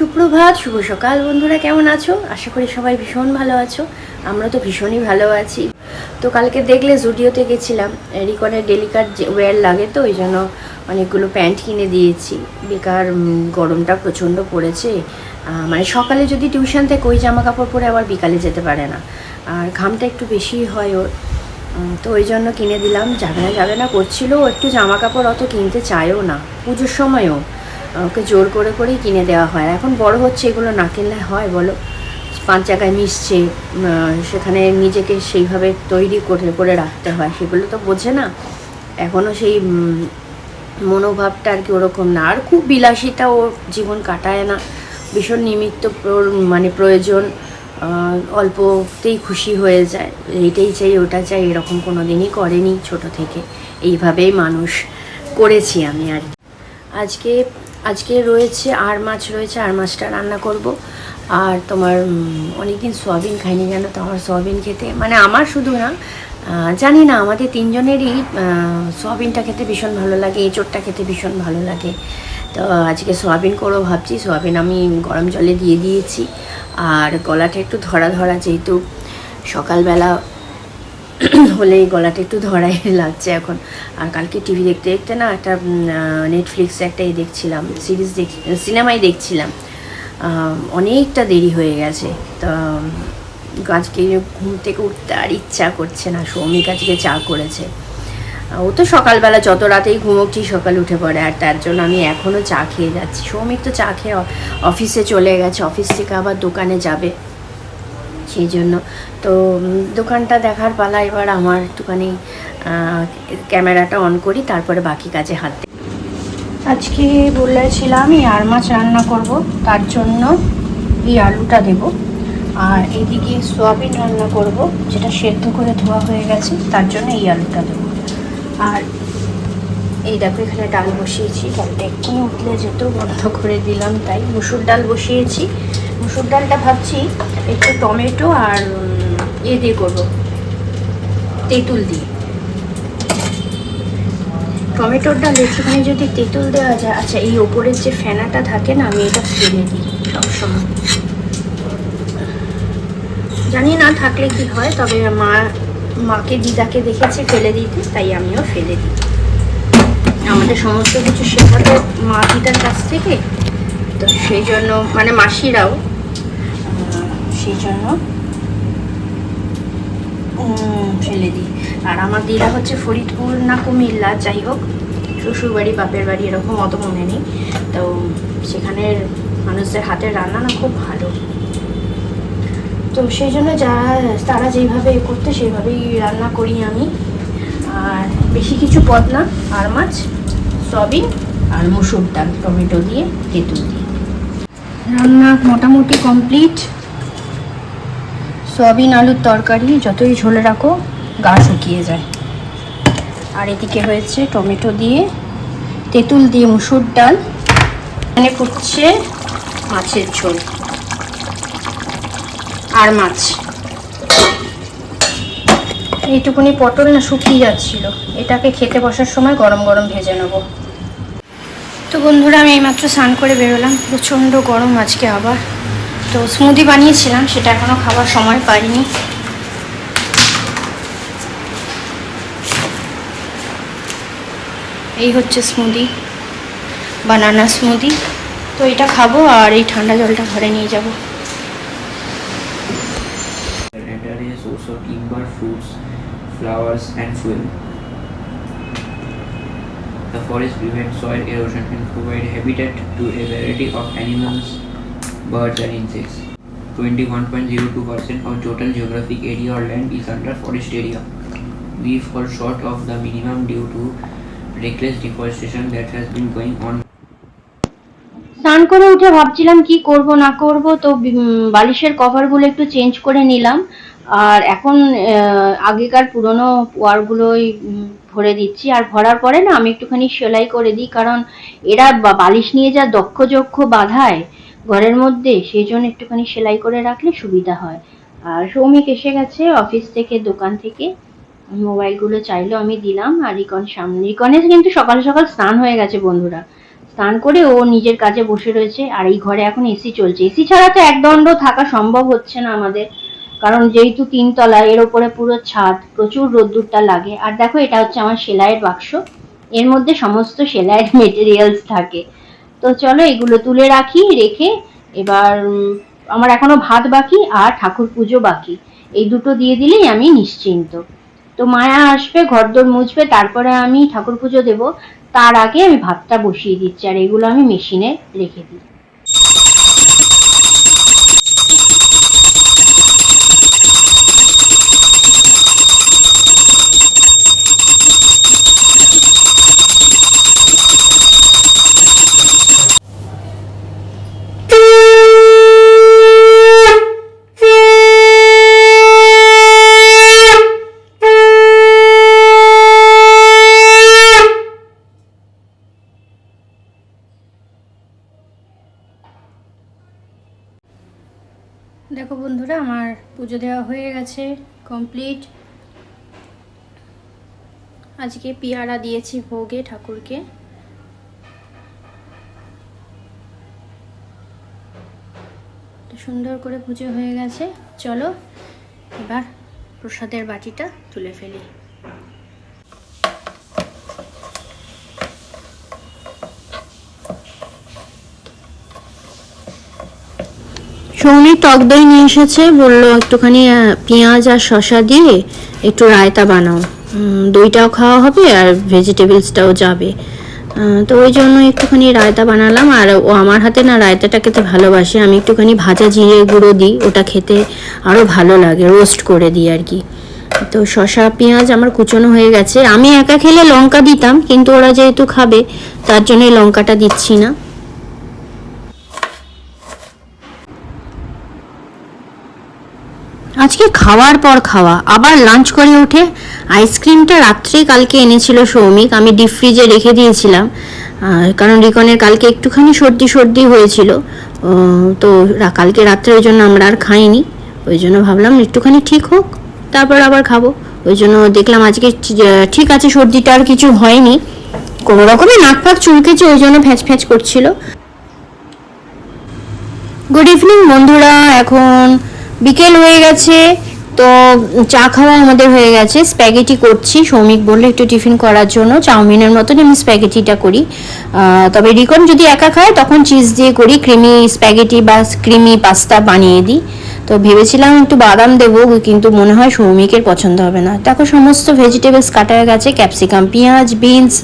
সুপ্রভাত, শুভ সকাল বন্ধুরা, কেমন আছো? আশা করি সবাই ভীষণ ভালো আছো। আমরা তো ভীষণই ভালো আছি। তো কালকে দেখলে জুডিওতে গেছিলাম রিকনের ডেলিকার ওয়্যার লাগে তো, ওই জন্য অনেকগুলো প্যান্ট কিনে দিয়েছি। বেকার গরমটা প্রচণ্ড পড়েছে। মানে সকালে যদি টিউশন থেকে ওই জামা কাপড় পরে আবার বিকালে যেতে পারে না। আর ঘামটা একটু বেশি হয় ওর। তো ওই জন্য কিনে দিলাম। যাবে না যাবে না, করছিল। একটু জামা কাপড় অত কিনতে চায়ও না। পুজোর সময়ও। ওকে জোর করে করেই কিনে দেওয়া হয়। এখন বড় হচ্ছে, এগুলো না কিনলে হয় বলো? পাঁচ জায়গায় মিশছে সেখানে নিজেকে সেইভাবে তৈরি করে করে রাখতে হয়, সেগুলো তো বোঝে না। এখনও সেই মনোভাবটা আর কি ওরকম না। আর খুব বিলাসিতা ও জীবন কাটায় না। ভীষণ নিমিত্ত মানে প্রয়োজন অল্পতেই খুশি হয়ে যায়। এইটাই চাই, ওটা চাই, এরকম কোনো দিনই করেনি ছোট থেকে। এইভাবেই মানুষ করেছি আমি আর। আজকে আজকে রয়েছে আর মাছ রয়েছে, আর মাছটা রান্না করব। আর তোমার অনেকদিন সোয়াবিন খাইনি জানো তো আমার সোয়াবিন খেতে। মানে আমার শুধু না জানি না, আমাদের তিনজনেরই সোয়াবিনটা খেতে ভীষণ ভালো লাগে, এঁচোড়টা খেতে ভীষণ ভালো লাগে। তো আজকে সোয়াবিন করব ভাবছি, সোয়াবিন আমি গরম জলে দিয়ে দিয়েছি। আর গলাটা একটু ধরা ধরা যেহেতু, সকালবেলা হলেই গলাটা একটু ধরাই লাগছে এখন। আর কালকে টিভি দেখতে দেখতে না একটা নেটফ্লিক্সে একটাই দেখছিলাম সিরিজ দেখ সিনেমাই দেখছিলাম। অনেকটা দেরি হয়ে গেছে। তা আজকে ঘুম থেকে উঠতে আর ইচ্ছা করছে না, সৌমিক আজকে চা করেছে। ও তো সকালবেলা যত রাতেই ঘুমোক সকাল উঠে পড়ে, আর তার জন্য আমি এখনও চা খেয়ে যাচ্ছি। সৌমিক তো চা খেয়ে অফিসে চলে গেছে, অফিস থেকে আবার দোকানে যাবে। সেই জন্য। তো দোকানটা দেখার পালা এবার আমার একটুখানি ক্যামেরাটা অন করি, তারপরে বাকি কাজে হাত আজকে বলেছিলাম আর মাছ রান্না করব, তার জন্য এই আলুটা দেব। আর এদিকে সোয়াবিন রান্না করব, যেটা সেদ্ধ করে ধোয়া হয়ে গেছে, তার জন্য এই আলুটা দেবো। আর এই দেখো, এখানে ডাল বসিয়েছি, ডালটা এক্ষুনি উঠলে যেত বন্ধ করে দিলাম, তাই মুসুর ডাল বসিয়েছি। মুসুর ডালটা ভাবছি একটু টমেটো আর এ দিয়ে করব। তেঁতুল দিয়ে। টমেটোর ডাল একটুখানি যদি তেঁতুল দেওয়া যায় আচ্ছা এই ওপরের যে ফেনাটা থাকে না, আমি এটা ফেলে দিই সবসময়। জানি না থাকলে কি হয়, তবে মা, মাকে, দিদাকে দেখেছি ফেলে দিতে, তাই আমিও ফেলে দিই। আমাদের সমস্ত কিছু শেখাতো মা, দিদার কাছ থেকে, তো সেই জন্য মানে মাসিরাও সেই জন্য ফেলে দিই। আর আমার দিদা হচ্ছে ফরিদপুর না কুমিল্লা, যাই হোক শ্বশুর বাড়ি বাপের বাড়ি এরকম অত মনে নেই। তো সেখানের মানুষদের হাতের রান্না না খুব ভালো। তো সেই জন্য যারা তারা যেইভাবে করতে সেইভাবেই রান্না করি আমি। আর বেশি কিছু পদ না আর মাছ, সয়াবিন, আর মুসুর ডাল, টমেটো দিয়ে, তেঁতুল দিয়ে। রান্না মোটামুটি কমপ্লিট। সয়াবিন আলুর তরকারি, যতই ঝোলে রাখো, গা শুকিয়ে যায়। আর এদিকে হয়েছে টমেটো দিয়ে তেঁতুল দিয়ে মুসুর ডাল, এখানে ফুটছে মাছের ঝোল। আর মাছ। এইটুকুনি পটল না শুকিয়ে যাচ্ছিল। এটাকে খেতে বসার সময় গরম গরম ভেজে নেব। তো বন্ধুরা, আমি এইমাত্র স্নান করে বেরোলাম। প্রচণ্ড গরম আজকে আবার। তো স্মুদি বানিয়েছিলাম সেটা এখনও খাবার সময় পাইনি এই হচ্ছে স্মুদি বানানা স্মুদি তো এটা খাব আর এই ঠান্ডা জলটা ঘরে নিয়ে যাব. The forest prevents soil erosion and provide habitat to a variety of animals, birds, and insects. 21.02% of total geographic area or land is under forest area. We fall short of the minimum due to reckless deforestation that has been going on স্নান করে উঠে ভাবছিলাম কি করব না করব তো বালিশের কভারগুলো একটু চেঞ্জ করে নিলাম আর এখন আগেকার পুরনো ওয়ারগুলোই ভরে দিচ্ছি আর ভরার পরে না আমি একটুখানি সেলাই করে দিই কারণ এরা বালিশ নিয়ে যা দক্ষ যক্ষ বাঁধায় ঘরের মধ্যে সেই জন্য একটুখানি সেলাই করে রাখলে সুবিধা হয়। আর সৌমিক এসে গেছে অফিস থেকে, দোকান থেকে। মোবাইলগুলো চাইলো আমি দিলাম। আর রিকন সামনে রিকনের কিন্তু সকাল সকাল স্নান হয়ে গেছে বন্ধুরা। স্নান করে ও নিজের কাজে বসে রয়েছে। আর এই ঘরে এখন এসি চলছে। এসি ছাড়া তো একদণ্ড থাকা সম্ভব হচ্ছে না আমাদের। কারণ যেহেতু তিনতলা, এর ওপরে পুরো ছাদ, প্রচুর রোদ্দুরটা লাগে। আর দেখো, এটা হচ্ছে আমার সেলাইয়ের বাক্স। এর মধ্যে সমস্ত সেলাইয়ের মেটেরিয়ালস থাকে। তো চলো এগুলো তুলে রাখি, রেখে এবার আমার এখনও ভাত বাকি আর ঠাকুর পুজো বাকি। এই দুটো দিয়ে দিলেই আমি নিশ্চিন্ত। তো মায়া আসবে, ঘরদোর মুছবে, তারপরে আমি ঠাকুর পুজো দেবো। তার আগে আমি ভাতটা বসিয়ে দিচ্ছি, আর এগুলো আমি মেশিনে রেখে দিই। দেখো বন্ধুরা, আমার পুজো দেওয়া হয়ে গেছে কমপ্লিট আজকে পিয়ারা দিয়েছি ভোগে, ঠাকুরকে। তো সুন্দর করে পুজো হয়ে গেছে। চলো, এবার প্রসাদের বাটিটা তুলে ফেলি। সৌমি টক দই নিয়ে এসেছে, বলল একটুখানি পেঁয়াজ আর শসা দিয়ে একটু রায়তা বানাও। দইটাও খাওয়া হবে আর ভেজিটেবলসটাও যাবে। তো ওই জন্য একটুখানি রায়তা বানালাম। আর ও আমার হাতে না রায়তাটা খেতে ভালোবাসে। আমি একটুখানি ভাজা জিরে গুঁড়ো দিই, ওটা খেতে আরও ভালো লাগে রোস্ট করে দিই আর কি। তো শসা, পেঁয়াজ আমার কুচনো হয়ে গেছে। আমি একা খেলে লঙ্কা দিতাম, কিন্তু ওরা যেহেতু খাবে, তার জন্য এই লঙ্কাটা দিচ্ছি না। আজকে খাওয়ার পর খাওয়া, আবার লাঞ্চ করে উঠে আইসক্রিমটা রাত্রে কালকে এনেছিল সৌমিক, আমি ডিপ ফ্রিজে রেখে দিয়েছিলাম। কারণ রিকনের কালকে একটুখানি সর্দি সর্দি হয়েছিল। তো কালকে রাত্রে ওই জন্য আমরা আর খাইনি। ওই জন্য ভাবলাম একটুখানি ঠিক হোক, তারপর আবার খাব। ওই জন্য দেখলাম আজকে ঠিক আছে, সর্দিটা আর কিছু হয়নি। কোনো রকমে নাক ফাক চুলকেছে, ওই জন্য ফ্যাচ ফ্যাচ করছিল। গুড ইভিনিং বন্ধুরা, এখন বিকেল হয়ে গেছে, তো চা খাওয়া আমাদের হয়ে গেছে। স্প্যাগেটি করছি, সৌমিক বলল একটু টিফিন করার জন্য, চাউমিনের মতন আমি স্প্যাগেটিটা করি। তবে রিকন যদি একা খায়, তখন চিজ দিয়ে করি ক্রিমি স্প্যাগেটি বা ক্রিমি পাস্তা বানিয়ে দিই। তো ভেবেছিলাম একটু বাদাম দেবো, কিন্তু মনে হয় সৌমিকের পছন্দ হবে না। দেখো সমস্ত ভেজিটেবলস কাটা গেছে ক্যাপসিকাম পেঁয়াজ বিনস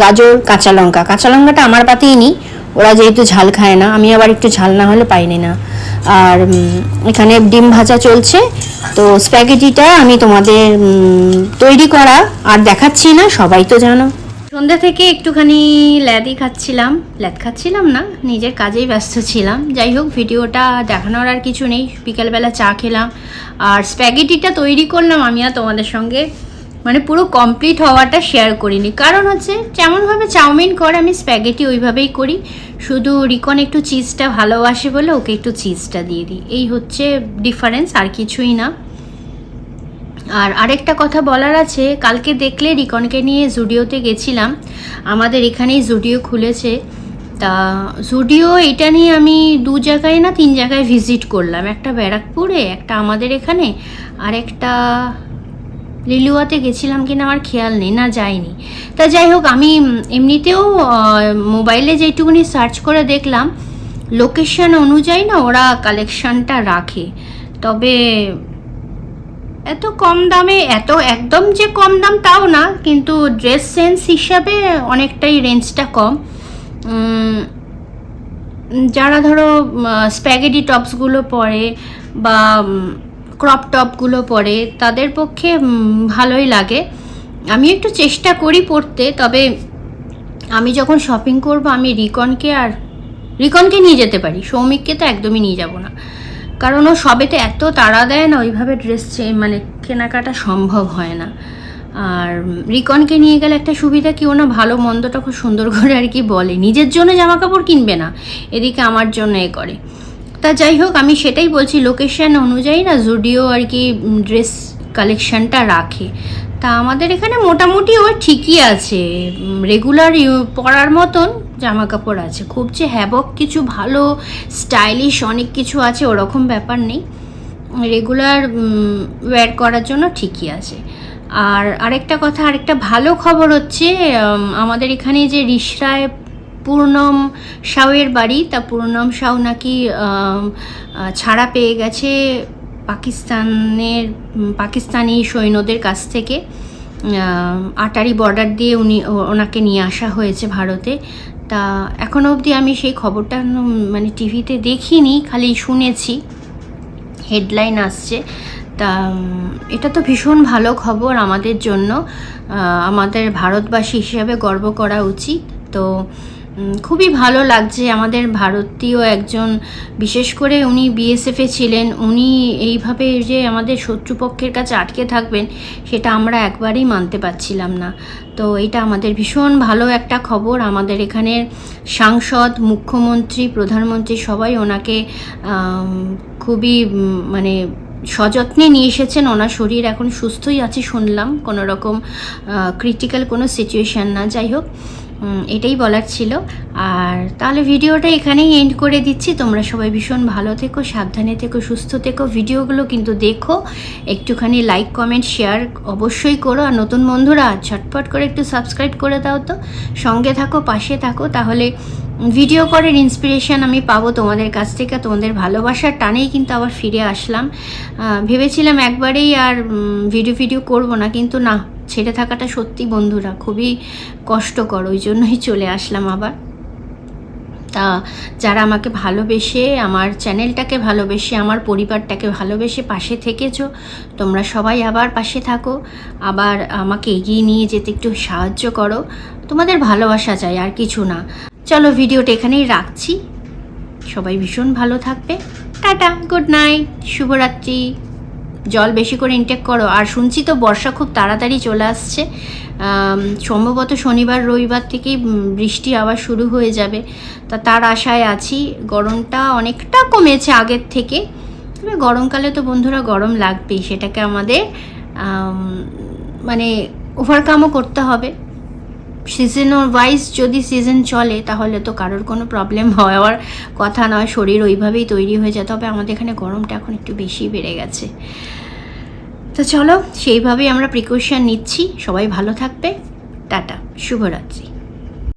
গাজর, কাঁচা লঙ্কা। কাঁচা লঙ্কাটা আমার পাতেই নিই ওরা যেহেতু ঝাল খায় না, আমি আবার একটু ঝাল না হলে পাইনি না। আর এখানে ডিম ভাজা চলছে, তো স্প্যাগেটিটা আমি তোমাদের তৈরি করা আর দেখাচ্ছি না, সবাই তো জানো। সন্ধ্যা থেকে একটুখানি ল্যাদি খাচ্ছিলাম, ল্যাদ খাচ্ছিলাম না, নিজের কাজেই ব্যস্ত ছিলাম। যাই হোক, ভিডিওটা দেখানোর আর কিছু নেই, বিকালবেলা চা খেলাম। আর স্প্যাগেটিটা তৈরি করলাম আমি আর তোমাদের সঙ্গে। মানে পুরো কমপ্লিট হওয়াটা শেয়ার করিনি। কারণ হচ্ছে, যেমনভাবে চাউমিন করে, আমি স্প্যাগেটি ওইভাবেই করি। শুধু রিকন একটু চিজটা ভালোবাসে বলে ওকে একটু চিজটা দিয়ে দিই। এই হচ্ছে ডিফারেন্স আর কিছুই না। আর আরেকটা কথা বলার আছে, কালকে দেখলে রিকনকে নিয়ে জুডিওতে গেছিলাম। আমাদের এখানেই জুডিও খুলেছে। তা জুডিও এটা নিয়ে আমি দু জায়গায় না তিন জায়গায় ভিজিট করলাম। একটা ব্যারাকপুরে, একটা আমাদের এখানে, আর একটা লিলুয়াতে গেছিলাম কিনা আমার খেয়াল নেই, না যাইনি। তা যাই হোক, আমি এমনিতেও মোবাইলে যেটুকুনি সার্চ করে দেখলাম, লোকেশন অনুযায়ী না ওরা কালেকশনটা রাখে। তবে এত কম দামে, এত একদম যে কম দাম তাও না, কিন্তু ড্রেস সেন্স হিসাবে অনেকটাই রেঞ্জটা কম। যারা ধরো স্প্যাগেটি টপসগুলো পরে বা ক্রপ টপগুলো পরে, তাদের পক্ষে ভালোই লাগে। আমি একটু চেষ্টা করি পড়তে তবে আমি যখন শপিং করব, আমি রিকনকে আর রিকনকে নিয়ে যেতে পারি। সৌমিককে তো একদমই নিয়ে যাব না। কারণ ও সবেতে এত তাড়া দেয় না, ওইভাবে ড্রেস মানে কেনাকাটা সম্ভব হয় না। আর রিকনকে নিয়ে গেলে একটা সুবিধা কি, ও না ভালো মন্দটা খুব সুন্দর করে আর কি বলে। নিজের জন্য জামা কাপড় কিনবে না, এদিকে আমার জন্য এ করে। তা যাই হোক, আমি সেটাই বলছি লোকেশন অনুযায়ী না জুডিও আর কি ড্রেস কালেকশনটা রাখে। তা আমাদের এখানে মোটামুটি ও ঠিকই আছে। রেগুলার পরার মতন জামা কাপড় আছে। খুব যে হ্যাবক কিছু ভালো স্টাইলিশ অনেক কিছু আছে, ওরকম ব্যাপার নেই। রেগুলার ওয়্যার করার জন্য ঠিকই আছে। আর আরেকটা কথা, আরেকটা ভালো খবর হচ্ছে আমাদের এখানে যে রিসরায় পূর্ণম সাউয়ের বাড়ি। তা পূর্ণম সাউ নাকি ছাড়া পেয়ে গেছে পাকিস্তানের পাকিস্তানি সৈন্যদের কাছ থেকে। আটারি বর্ডার দিয়ে উনি ওনাকে নিয়ে আসা হয়েছে ভারতে। তা এখনও অবধি আমি সেই খবরটা মানে টিভিতে দেখিনি, খালি শুনেছি। হেডলাইন আসছে। তা এটা তো ভীষণ ভালো খবর আমাদের জন্য। আমাদের ভারতবাসী হিসাবে গর্ব করা উচিত। তো খুবই ভালো লাগছে আমাদের ভারতীয় একজন, বিশেষ করে উনি বিএসএফে ছিলেন, উনি এইভাবে যে আমাদের শত্রুপক্ষের কাছে আটকে থাকবেন, সেটা আমরা একবারেই মানতে পারছিলাম না। তো এটা আমাদের ভীষণ ভালো একটা খবর, আমাদের এখানের সাংসদ, মুখ্যমন্ত্রী, প্রধানমন্ত্রী সবাই ওনাকে খুবই মানে সযত্নে নিয়ে এসেছেন, ওনার শরীর এখন সুস্থই আছে শুনলাম, কোনো রকম ক্রিটিক্যাল কোনো সিচুয়েশান না। যাই হোক এটাই বলার ছিল। আর তাহলে ভিডিওটা এখানেই এন্ড করে দিচ্ছি। তোমরা সবাই ভীষণ ভালো থেকো, সাবধানে থেকো, সুস্থ থেকো। ভিডিওগুলো কিন্তু দেখো, একটুখানি লাইক কমেন্ট শেয়ার অবশ্যই করো। আর নতুন বন্ধুরা, ঝটপট করে একটু সাবস্ক্রাইব করে দাও তো। সঙ্গে থাকো, পাশে থাকো। তাহলে ভিডিও করার ইন্সপিরেশন আমি পাবো তোমাদের কাছ থেকে। তোমাদের ভালোবাসার টানেই কিন্তু আবার ফিরে আসলাম। ভেবেছিলাম একবারেই আর ভিডিও ভিডিও করব না, কিন্তু না। ছেড়ে থাকাটা সত্যি বন্ধুরা খুবই কষ্টকর, ওই জন্যই চলে আসলাম আবার। তা যারা আমাকে ভালোবেসে, আমার চ্যানেলটাকে ভালোবেসে, আমার পরিবারটাকে ভালোবেসে পাশে থেকেছো, তোমরা সবাই আবার পাশে থাকো। আবার আমাকে এগিয়ে নিয়ে যেতে একটু সাহায্য করো। তোমাদের ভালোবাসা চাই, আর কিছু না। চলো ভিডিওটা এখানেই রাখছি। সবাই ভীষণ ভালো থাকবে। টাটা, গুড নাইট, শুভরাত্রি। জল বেশি করে ইনটেক করো। আর শুনছি তো বর্ষা খুব তাড়াতাড়ি চলে আসছে। সম্ভবত শনিবার, রবিবার থেকেই বৃষ্টি আবার শুরু হয়ে যাবে। তা তার আশায় আছি, গরমটা অনেকটা কমেছে আগের থেকে। তবে গরমকালে তো বন্ধুরা গরম লাগবেই, সেটাকে আমাদের মানে ওভারকামও করতে হবে। সিজন ওয়াইজ যদি সিজন চলে, তাহলে তো কারোর কোনো প্রবলেম হওয়ার কথা নয়। শরীর ওইভাবেই তৈরি হয়ে যায়। তবে আমাদের এখানে গরমটা এখন একটু বেশি বেড়ে গেছে। তো চলো, সেইভাবেই আমরা প্রিকশন নিচ্ছি। সবাই ভালো থাকবে। টাটা। শুভরাত্রি।